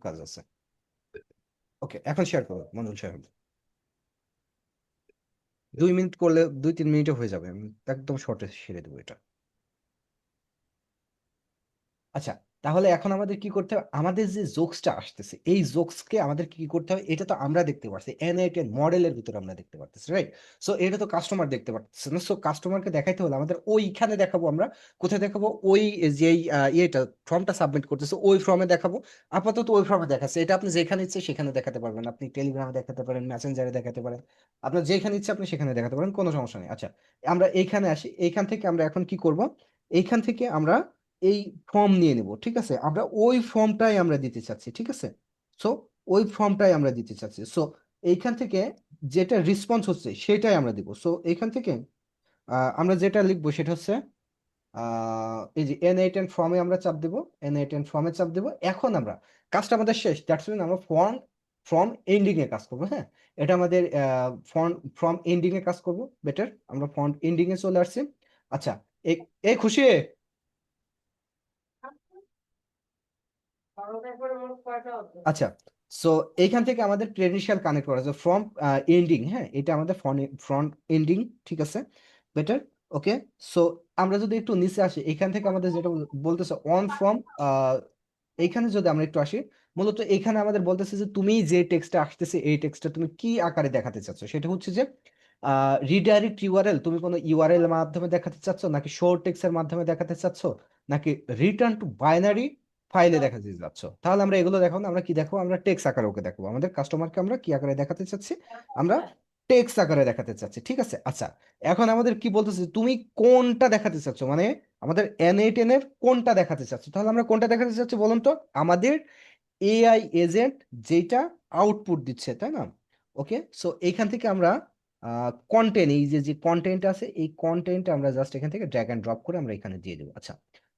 কাজ আছে। ওকে এখন শেয়ার করো, মঞ্জুল সাহেব দুই মিনিট করলে, দুই তিন মিনিটে হয়ে যাবে। একদম শর্টে সেরে দেবো এটা। আচ্ছা তাহলে এখন আমাদের কি করতে হবে? আমাদের যে জোকসটা আসতেছে, এই জোকসকে আমাদের কি করতে হবে? এটা তো আমরা দেখতে পাচ্ছি এন এইট এন মডেলের ভিতরে আমরা দেখতে পাচ্ছি রাইট সো এটা তো কাস্টমার দেখতে পাচ্ছে না। সো কাস্টমারকে দেখাইতে হলে আমাদের ওইখানে দেখাবো আমরা। কোথায় দেখাবো? ওই যেই ইয়েটা ফর্মটা সাবমিট করতেছে, ওই ফর্মে দেখাবো। আপাতত ওই ফর্মে দেখাচ্ছে। এটা আপনি যেখানে ইচ্ছে সেখানে দেখাতে পারবেন। আপনি টেলিগ্রামে দেখাতে পারেন মেসেঞ্জারে দেখাতে পারেন। আপনার যেখানে ইচ্ছে আপনি সেখানে দেখাতে পারেন, কোনো সমস্যা নেই। আচ্ছা আমরা এইখানে আসি। এইখান থেকে আমরা এখন কি করব? এইখান থেকে আমরা এই ফর্ম নিয়ে নেব, ঠিক আছে? আমরা ওই ফর্মটাই আমরা দিতে চাচ্ছি, ঠিক আছে? সো ওই ফর্মটাই আমরা দিতে চাচ্ছি। সো এইখান থেকে যেটা রেসপন্স হচ্ছে সেটাই আমরা দিব। সো এইখান থেকে আমরা যেটা লিখব সেটা হচ্ছে এই যে এন এইট এন ফর্মে আমরা চাপ দেবো এন এইট এন ফর্মে চাপ দেবো। এখন আমরা, কাজটা আমাদের শেষ দ্যাটস মিন আমরা ফর্ম ফর্ম এন্ডিং এ কাজ করব হ্যাঁ? এটা আমাদের ফর্ম ফর্ম এন্ডিং এ কাজ করব বেটার আমরা ফর্ম এন্ডিং এ চলে আসছি। আচ্ছা এই খুশি? আচ্ছা সো এইখান থেকে আমাদের ক্রেডেনশিয়াল কানেক্ট করা আছে। ফ্রম এন্ডিং হ্যাঁ এটা আমাদের ফ্রন্ট এন্ডিং ঠিক আছে? বেটার ওকে সো আমরা যদি একটু নিচে আসি, এখান থেকে আমাদের যেটা বলতেছে অন ফ্রম এইখানে যদি আমরা একটু আসি, মূলত এখানে আমাদের বলতেছে যে তুমি যে টেক্সটটা আসতেছে, এই টেক্সটটা তুমি কি আকারে দেখাতে চাচ্ছ? সেটা হচ্ছে যে রিডাইরেক্ট ইউআরএল তুমি কোনো ইউআরএল মাধ্যমে দেখাতে চাচ্ছ, নাকি শর্ট টেক্সট এর মাধ্যমে দেখাতে চাচ্ছ, নাকি রিটার্ন টু বাইনারি ফাইলে দেখাতে যাচ্ছ। তাহলে আমরা এগুলো দেখাবো না আমরা কি দেখাবো? আমরা টেক্সট আকারে ওকে দেখাবো। আমাদের কাস্টমারকে আমরা কি আকারে দেখাতে চাচ্ছি? আমরা টেক্সট আকারে দেখাতে চাচ্ছি ঠিক আছে? আচ্ছা এখন আমাদের কি বলতেছে? তুমি কোনটা দেখাতে চাচ্ছ? মানে আমাদের এন এইট এন এর কোনটা দেখাতে চাচ্ছ? তাহলে আমরা কোনটা দেখাতে চাচ্ছি বলুন তো? আমাদের এআই এজেন্ট যেটা আউটপুট দিচ্ছে তাই না? ওকে সো এইখান থেকে আমরা কন্টেন্ট এই যে যে কন্টেন্ট আছে এই কন্টেন্ট আমরা জাস্ট এখান থেকে ড্র্যাগ অ্যান্ড ড্রপ করে আমরা এখানে দিয়ে দেবো। আচ্ছা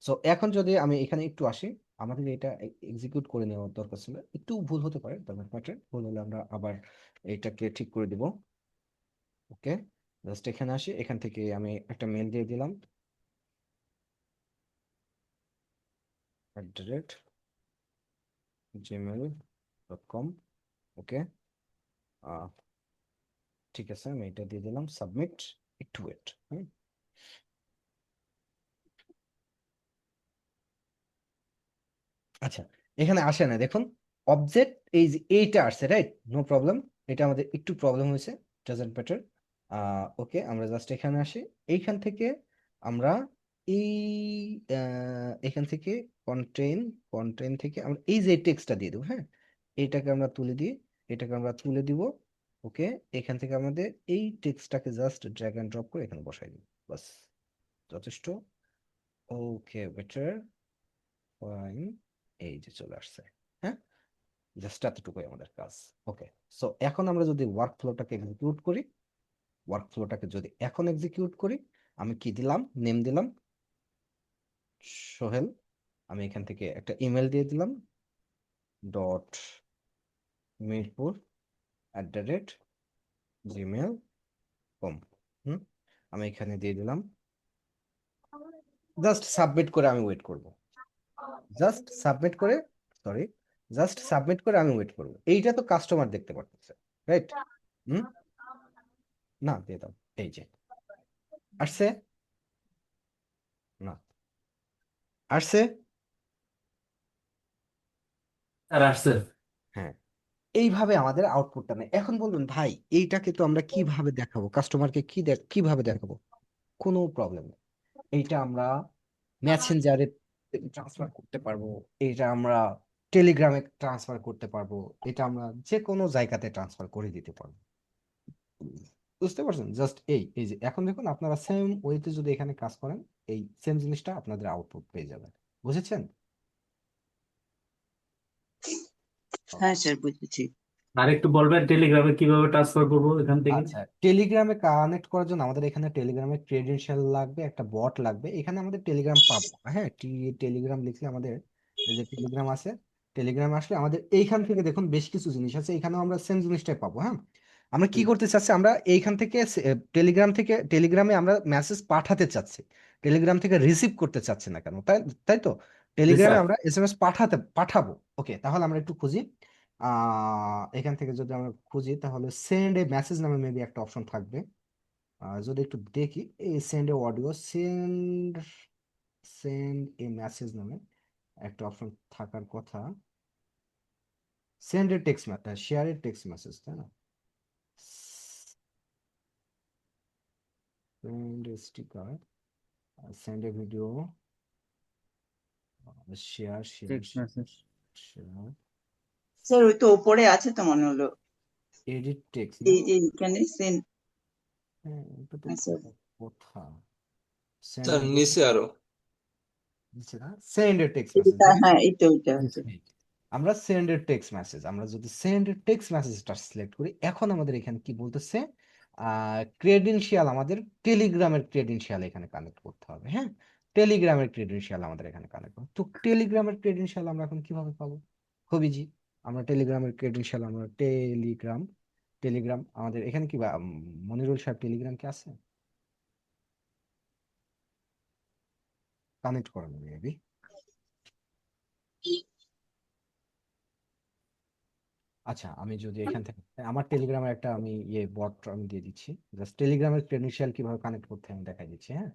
সো এখন যদি আমি এখানে একটু আসি। আমাদের এটা এক্সিকিউট করে নেওয়ার দরকার ছিল। একটু ভুল হতে পারে তবে প্যাটার্ন ভুল হলে আমরা আবার এটাকে ঠিক করে দিব। ওকে? জাস্ট এখানে আসি। এখান থেকে আমি একটা মেল দিয়ে দিলাম। At the rate com okay? ঠিক আছে, আমি এটা দিয়ে দিলাম। সাবমিট একটু ওয়েট আচ্ছা এখানে আসে না। দেখুন অবজেক্ট এই যে এইটা আসছে রাইট নো প্রবলেম এটা আমাদের একটু প্রবলেম হয়েছে। ডাজেন্ট ম্যাটার ওকে আমরা জাস্ট এখানে আসি। এইখান থেকে আমরা এই এখান থেকে কন্টেন কন্টেন থেকে আমরা এই যে টেক্সটটা দিয়ে দেবো হ্যাঁ? এইটাকে আমরা তুলে দিই এটাকে আমরা তুলে দিব ওকে এখান থেকে আমাদের এই টেক্সটটাকে জাস্ট ড্র্যাগ অ্যান্ড ড্রপ করে এখানে বসাই দিব। বাস, যথেষ্ট। ওকে বেটার ফাইন এই যে চলে আসছে হ্যাঁ? জাস্ট এতটুকুই আমাদের কাজ। ওকে সো এখন আমরা যদি ওয়ার্ক ফ্লোটাকে এক্সিকিউট করি ওয়ার্ক ফ্লোটাকে যদি এখন এক্সিকিউট করি, আমি কি দিলাম? নেম দিলাম। সোহেল, আমি এখান থেকে একটা ইমেল দিয়ে দিলাম। Dot Mirpur at the rate Gmail com hmm? আমি এখানে দিয়ে দিলাম। জাস্ট সাবমিট করে আমি ওয়েট করব। জাস্ট সাবমিট করে সরি জাস্ট সাবমিট করে আমি ওয়েট করব। এইটা তো কাস্টমার দেখতে পারতেছে রাইট হুম? না দিয়ে দাও এই যে। আসছে? না। আসছে? আর আসছে। হ্যাঁ। এইভাবে আমাদের আউটপুটটা নেই এখন বলুন ভাই এইটাকে তো আমরা কীভাবে দেখাবো? কাস্টমারকে কি দেখ কীভাবে দেখাবো? কোনো প্রবলেম নেই। এইটা আমরা মেসেঞ্জারে ট্রান্সফার করতে পারব, এটা আমরা টেলিগ্রামে ট্রান্সফার করতে পারব, এটা আমরা যে কোনো জায়গাতে ট্রান্সফার করে দিতে পারব। বুঝতে পারছেন? জাস্ট এই এই যে এখন দেখুন আপনারা সেম ওয়েতে যদি এখানে কাজ করেন, এই সেম জিনিসটা আপনাদের আউটপুট পেয়ে যাবেন। বুঝেছেন? হ্যাঁ স্যার বুঝেছি। আর একটু বলবেন টেলিগ্রামে কীভাবে ট্রান্সফার করব এখান থেকে? আচ্ছা টেলিগ্রামে কানেক্ট করার জন্য আমাদের এখানে টেলিগ্রামে ক্রেডেনশিয়াল লাগবে একটা বট লাগবে। এখানে আমাদের টেলিগ্রাম পাবো হ্যাঁ? টি- টেলিগ্রাম লিখলে আমাদের এই যে টেলিগ্রাম আছে টেলিগ্রাম আসলে আমাদের এইখান থেকে দেখুন বেশ কিছু জিনিস আছে এখানেও আমরা সেম জিনিসটাই পাবো হ্যাঁ? আমরা কি করতে চাচ্ছি আমরা এইখান থেকে টেলিগ্রাম থেকে টেলিগ্রামে আমরা মেসেজ পাঠাতে চাচ্ছি। টেলিগ্রাম থেকে রিসিভ করতে চাচ্ছি না কেন তাই তাই তো? টেলিগ্রামে। আমরা এসএমএস পাঠাতে পাঠাবো। ওকে তাহলে আমরা একটু খুঁজি। এখান থেকে যদি আমরা খুঁজি তাহলে সেন্ড এ মেসেজ নামে মেবি একটা অপশন থাকবে। যদি একটু দেখি এই send a audio send send a message নামে একটা অপশন থাকার কথা। Send a text share a text message তাই না? Send a sticker send a video share share text message share sir ওই তো ওপরে আছে তো মনে হলো। এডিট টেক্সট এই এইখানে সেন্ড হ্যাঁ এটা তো স্যার। কথা। স্যার সেন্ড নিচে আরও। দিচ্ছে না? সেন্ড এ টেক্সট মেসেজ হ্যাঁ এইটা ওইটা আমরা সেন্ড এ টেক্সট মেসেজ আমরা যদি সেন্ড এ টেক্সট মেসেজটা সিলেক্ট করি এখন আমাদের এখানে কি বলতেছে? ক্রেডেনশিয়াল আমাদের টেলিগ্রামের ক্রেডেনশিয়াল এখানে কানেক্ট করতে হবে হ্যাঁ? টেলিগ্রামের ক্রেডেনশিয়াল আমাদের এখানে কানেক্ট করতে তো টেলিগ্রামের ক্রেডেনশিয়াল আমরা এখন কীভাবে পাবো? খুব ইজি আমরা টেলিগ্রামের ক্রেডেনশিয়াল আমরা টেলিগ্রাম টেলিগ্রাম আমাদের এখানে কি মনিরুল সাহেব টেলিগ্রাম কি আছে? কানেক্ট করানো মেবি আচ্ছা আমি যদি এখান থেকে, আমার টেলিগ্রামের একটা আমি ইয়ে বট আমি দিয়ে দিচ্ছি। জাস্ট টেলিগ্রামের ক্রেডেনশিয়াল কীভাবে কানেক্ট করতে আমি দেখাই দিচ্ছি হ্যাঁ?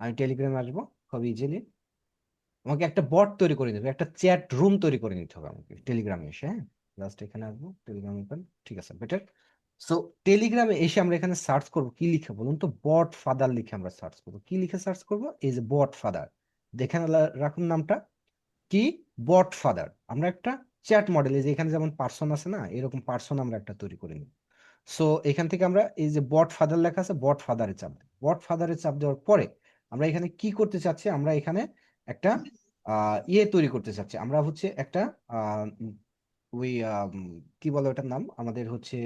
আমি টেলিগ্রামে আসব, খুব ইজিলি আমাকে একটা বট তৈরি করে দেবে, একটা চ্যাট রুম তৈরি করে নিতে হবে আমাকে টেলিগ্রামে এসে হ্যাঁ? জাস্ট এখানে আসব টেলিগ্রাম ওপেন ঠিক আছে বেটার সো টেলিগ্রামে এসে আমরা এখানে সার্চ করব, কি লিখে, বলুন তো বট ফাদার লিখে আমরা সার্চ করব। কি লিখে সার্চ করব? এই যে বট ফাদার দেখে রাখুন নামটা। কি? বট ফাদার আমরা একটা চ্যাট মডেল এই যে এখানে যেমন পার্সন আছে না, এরকম পার্সন আমরা একটা তৈরি করে নিই সো এখান থেকে আমরা এই যে বট ফাদার লেখা আছে বট ফাদারে চাপ বট ফাদারে চাপ দেওয়ার পরে আমরা এখানে কি করতে চাচ্ছি? আমরা এখানে একটা ইয়ে তৈরি করতে চাচ্ছি। আমরা হচ্ছে একটা ওই কি বলে ওটার নাম? আমাদের হচ্ছে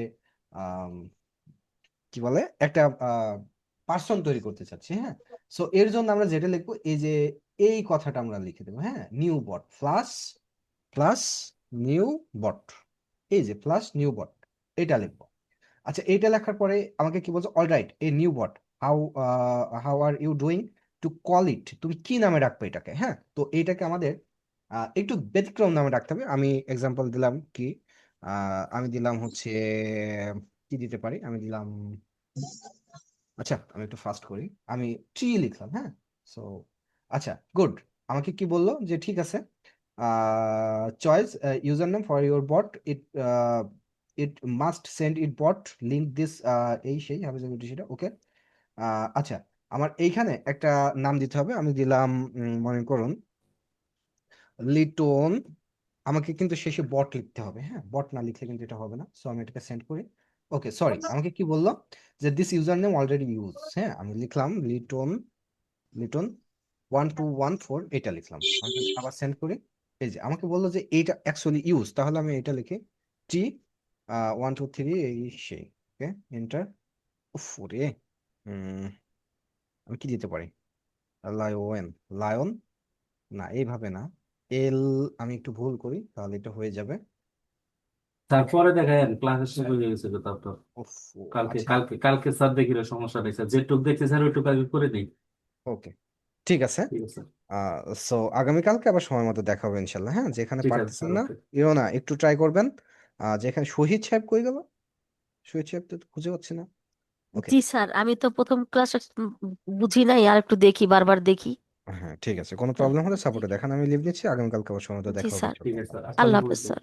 কি বলে? একটা পার্সন তৈরি করতে চাচ্ছি হ্যাঁ? সো এর জন্য আমরা যেটা লিখব, এই যে, এই কথাটা আমরা লিখে দেবো হ্যাঁ? New bot plus plus new bot এই যে প্লাস নিউ বট এটা লিখব। আচ্ছা এটা লেখার পরে আমাকে কি বলছো? All right a new bot how how are you doing to call it তুমি কি নামে রাখবে এটাকে হ্যাঁ? তো এইটাকে আমাদের একটু ব্যতিক্রম নামে রাখতে হবে। আমি এক্সাম্পল দিলাম কি? আমি দিলাম হচ্ছে, কি দিতে পারি? আমি দিলাম আচ্ছা আমি একটু ফাস্ট করি। আমি ট্রি লিখলাম হ্যাঁ? সো আচ্ছা গুড আমাকে কি বলল? যে ঠিক আছে choice username for your bot it it must send it bot link this এই সেই হবে সেটা ওকে আচ্ছা আমার এইখানে একটা নাম দিতে হবে আমি দিলাম মনে করুন লিটন আমাকে কিন্তু শেষে বট লিখতে হবে হ্যাঁ? বট না লিখলে কিন্তু এটা হবে না সো আমি এটাকে সেন্ড করি। ওকে সরি আমাকে কি বলল? যে this user name already use হ্যাঁ? আমি লিখলাম Liton Liton one two one four এটা লিখলাম। আবার সেন্ড করি। এই যে আমাকে বলল যে এইটা অ্যাকচুয়ালি ইউজ তাহলে আমি এটা লিখি। টি ওয়ান টু থ্রি এই সেই ওকে এন্টার উফ রে উম, আমি কি দিতে পারি? লায়ন লায়ন না এইভাবে না। এল আমি একটু ভুল করি তাহলে এটা হয়ে যাবে। তারপরে দেখা যান ক্লাসের শেষ হয়ে গেছে তো তারপর। কালকে আচ্ছা। কালকে কালকে স্যার দেখি সমস্যা নেই স্যার যেটুক দেখছি স্যার ওইটুকু আগে করে নেই। ওকে ঠিক আছে। ঠিক আছে। সো আগামীকালকে আবার সময় মতো দেখা হবে ইনশাল্লাহ হ্যাঁ? যেখানে পারতেছেন না ইও না একটু ট্রাই করবেন। আহ, যেখানে শহীদ সাহেব কই গেল? শহীদ সাহেব তো খুঁজে পাচ্ছি না। ওকে জি স্যার আমি তো প্রথম ক্লাস বুঝি নাই আর একটু দেখি বারবার দেখি। হ্যাঁ ঠিক আছে কোনো প্রবলেম হলে সাপোর্টে দেখান আমি লিভ দিচ্ছি আগামীকালকে আবার সময় মতো জি দেখা হবে স্যার। ঠিক আছে স্যার আল্লাহ হাফেজ স্যার।